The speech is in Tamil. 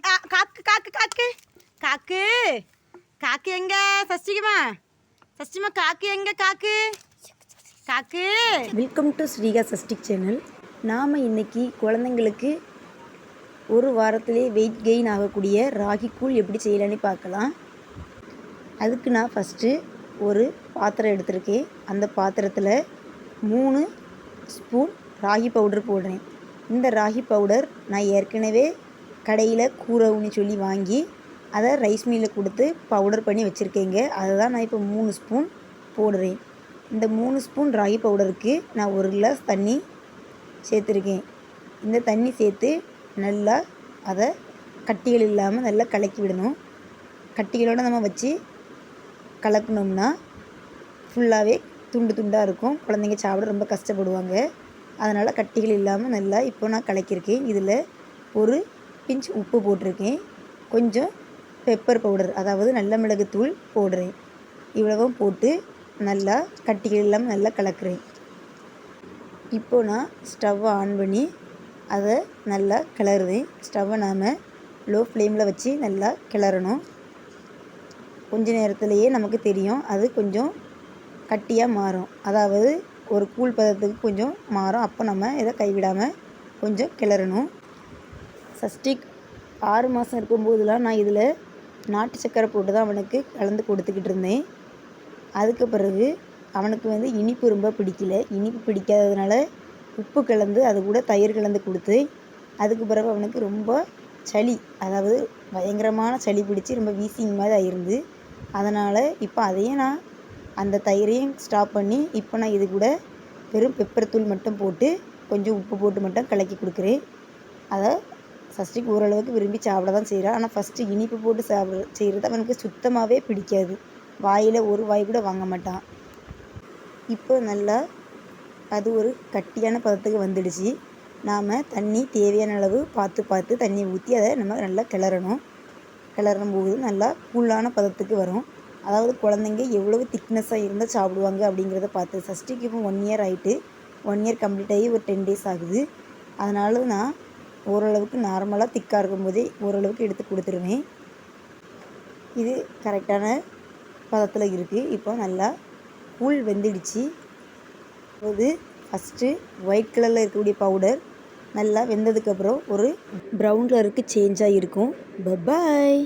காக்கு காக்கு காக்கு. காக்கு. காக்கு எங்க? சஷ்டிக்குமா? சஷ்டிமா காக்கு எங்க காக்கு? காக்கு. வெல்கம் டு ஸ்ரீகா சஷ்டிக் சேனல் நாம் இன்னைக்கு குழந்தைங்களுக்கு ஒரு வாரத்திலே வெயிட் கெயின் ஆகக்கூடிய ராகி கூழ் எப்படி செய்யலான்னு பார்க்கலாம். அதுக்கு நான் ஃபஸ்ட்டு ஒரு பாத்திரம் எடுத்திருக்கேன். அந்த பாத்திரத்தில் மூணு ஸ்பூன் ராகி பவுடர் போடுறேன். இந்த ராகி பவுடர் நான் ஏற்கனவே கடையில் கூரவுன்னு சொல்லி வாங்கி அதை ரைஸ் மில்லில் கொடுத்து பவுடர் பண்ணி வச்சுருக்கேங்க. அதை தான் நான் இப்போ மூணு ஸ்பூன் போடுறேன். இந்த மூணு ஸ்பூன் ராகி பவுடருக்கு நான் ஒரு கிளாஸ் தண்ணி சேர்த்துருக்கேன். இந்த தண்ணி சேர்த்து நல்லா அதை கட்டிகள் இல்லாமல் நல்லா கலக்கி விடணும். கட்டிகளோடு நம்ம வச்சு கலக்கணும்னா ஃபுல்லாகவே துண்டு துண்டாக இருக்கும். குழந்தைங்க சாப்பிட ரொம்ப கஷ்டப்படுவாங்க. அதனால் கட்டிகள் இல்லாமல் நல்லா இப்போ நான் கலக்கியிருக்கேன். இதில் ஒரு பிஞ்ச் உப்பு போட்டிருக்கேன். கொஞ்சம் பெப்பர் பவுடர் அதாவது நல்ல மிளகுத்தூள் போடுறேன். இவ்வளவும் போட்டு நல்லா கட்டிகள் இல்லாமல் நல்லா கலக்கிறேன். இப்போ நான் ஸ்டவ்வை ஆன் பண்ணி அதை நல்லா கிளறுவேன். ஸ்டவ்வை நாம் லோ ஃப்ளேமில் வச்சு நல்லா கிளறணும். கொஞ்ச நேரத்திலேயே நமக்கு தெரியும் அது கொஞ்சம் கட்டியாக மாறும். அதாவது ஒரு கூழ் பதத்துக்கு கொஞ்சம் மாறும். அப்போ நம்ம இதை கைவிடாமல் கொஞ்சம் கிளறணும். சஷ்டிக் ஆறு மாதம் இருக்கும்போதெல்லாம் நான் இதில் நாட்டு சக்கரை போட்டு தான் அவனுக்கு கலந்து கொடுத்துக்கிட்டு இருந்தேன். அதுக்கு பிறகு அவனுக்கு வந்து இனிப்பு ரொம்ப பிடிக்கல. இனிப்பு பிடிக்காததுனால உப்பு கலந்து அது கூட தயிர் கலந்து கொடுத்து அதுக்கு பிறகு அவனுக்கு ரொம்ப சளி அதாவது பயங்கரமான சளி பிடிச்சி ரொம்ப வீசிங் மாதிரி ஆயிருந்து அதனால் இப்போ அதையும் நான் அந்த தயிரையும் ஸ்டாப் பண்ணி இப்போ நான் இது கூட வெறும் பெப்பர் தூள் மட்டும் போட்டு கொஞ்சம் உப்பு போட்டு மட்டும் கலக்கி கொடுக்குறேன். அதை சஷ்டிக்கு ஓரளவுக்கு விரும்பி சாப்பிட தான் செய்கிறான் ஆனால் ஃபஸ்ட்டு இனிப்பு போட்டு சாப்பிட செய்கிறது அவனுக்கு சுத்தமாகவே பிடிக்காது. வாயில் ஒரு வாய் கூட வாங்க மாட்டான் இப்போ நல்லா அது ஒரு கட்டியான பதத்துக்கு வந்துடுச்சு. நாம் தண்ணி தேவையான அளவு பார்த்து பார்த்து தண்ணி ஊற்றி அதை நம்ம நல்லா கிளறணும். கிளறும் போது நல்லா கூலான பதத்துக்கு வரும். அதாவது குழந்தைங்க எவ்வளவு திக்னஸாக இருந்தால் சாப்பிடுவாங்க அப்படிங்கிறத பார்த்து சஷ்டிக்கு இப்போ ஒன் இயர் ஆகிட்டு ஒன் இயர் கம்ப்ளீட் ஆகி ஒரு டென் டேஸ் ஆகுது. அதனால நான் ஓரளவுக்கு நார்மலாக திக்காக இருக்கும்போதே ஓரளவுக்கு எடுத்து கொடுத்துருவேன் இது கரெக்டான பதத்தில் இருக்குது இப்போ நல்லா கூழ் வெந்துடுச்சு. அது ஃபஸ்ட்டு ஒயிட் கலரில் இருக்கக்கூடிய பவுடர் நல்லா வெந்ததுக்கப்புறம் ஒரு ப்ரௌன் கலருக்கு சேஞ்சாக இருக்கும். பபாய்